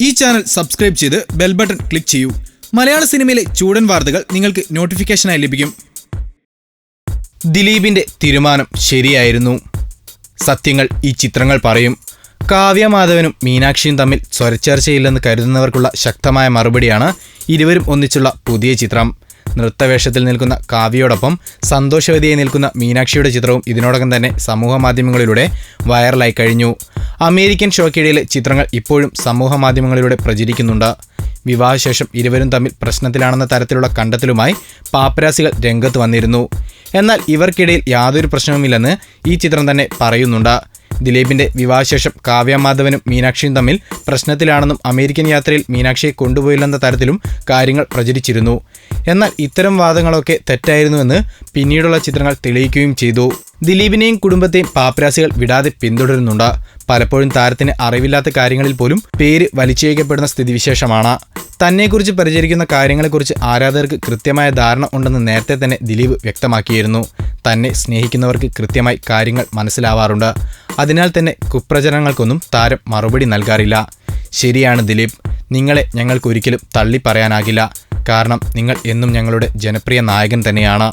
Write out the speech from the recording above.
ഈ channel subscribe ചെയ്ത് bell button click ചെയ്യൂ. മലയാള സിനിമയിലെ ചൂടൻ വാർത്തകൾ നിങ്ങൾക്ക് നോട്ടിഫിക്കേഷനായി ലഭിക്കും. ദിലീപിന്റെ തീരുമാനം ശരിയായിരുന്നു. സത്യങ്ങൾ ഈ ചിത്രങ്ങൾ പറയും. കാവ്യ മാധവനും മീനാക്ഷിയും തമ്മിൽ സ്വരച്ചേർച്ചയില്ലെന്ന് കരുതുന്നവർക്കുള്ള ശക്തമായ മറുപടിയാണ് ഇരുവരും ഒന്നിച്ചുള്ള പുതിയ ചിത്രം. നൃത്തവേഷത്തിൽ നിൽക്കുന്ന കാവ്യയോടൊപ്പം സന്തോഷവതിയായി നിൽക്കുന്ന മീനാക്ഷിയുടെ ചിത്രവും ഇതിനോടകം തന്നെ സമൂഹ മാധ്യമങ്ങളിലൂടെ വൈറലായി കഴിഞ്ഞു. അമേരിക്കൻ ഷോക്കിടയിലെ ചിത്രങ്ങൾ ഇപ്പോഴും സമൂഹ മാധ്യമങ്ങളിലൂടെ പ്രചരിക്കുന്നുണ്ട്. വിവാഹശേഷം ഇരുവരും തമ്മിൽ പ്രശ്നത്തിലാണെന്ന തരത്തിലുള്ള കണ്ടെത്തലുമായി പാപ്പരാസികൾ രംഗത്ത് വന്നിരുന്നു. എന്നാൽ ഇവർക്കിടയിൽ യാതൊരു പ്രശ്നവുമില്ലെന്ന് ഈ ചിത്രം തന്നെ പറയുന്നുണ്ട്. ദിലീപിന്റെ വിവാഹശേഷം കാവ്യ മാധവനും മീനാക്ഷിയും തമ്മിൽ പ്രശ്നത്തിലാണെന്നും അമേരിക്കൻ യാത്രയിൽ മീനാക്ഷിയെ കൊണ്ടുപോയില്ലെന്ന തരത്തിലും കാര്യങ്ങൾ പ്രചരിച്ചിരുന്നു. എന്നാൽ ഇത്തരം വാദങ്ങളൊക്കെ തെറ്റായിരുന്നുവെന്ന് പിന്നീടുള്ള ചിത്രങ്ങൾ തെളിയിക്കുകയും ചെയ്തു. ദിലീപിനെയും കുടുംബത്തെയും പാപ്പരാസികൾ വിടാതെ പിന്തുടരുന്നുണ്ട്. പലപ്പോഴും താരത്തിന് അറിവില്ലാത്ത കാര്യങ്ങളിൽ പോലും പേര് വലിച്ചേക്കപ്പെടുന്ന സ്ഥിതിവിശേഷമാണ്. തന്നെക്കുറിച്ച് പരിചരിക്കുന്ന കാര്യങ്ങളെക്കുറിച്ച് ആരാധകർക്ക് കൃത്യമായ ധാരണ ഉണ്ടെന്ന് നേരത്തെ തന്നെ ദിലീപ് വ്യക്തമാക്കിയിരുന്നു. തന്നെ സ്നേഹിക്കുന്നവർക്ക് കൃത്യമായി കാര്യങ്ങൾ മനസ്സിലാവാറുണ്ട്. അതിനാൽ തന്നെ കുപ്രചരണങ്ങൾക്കൊന്നും താരം മറുപടി നൽകാറില്ല. ശരിയാണ് ദിലീപ്. നിങ്ങളെ ഞങ്ങൾക്കൊരിക്കലും തള്ളി പറയാനാകില്ല കാരണം നിങ്ങൾ എന്നും ഞങ്ങളുടെ ജനപ്രിയ നായകൻ തന്നെയാണ്.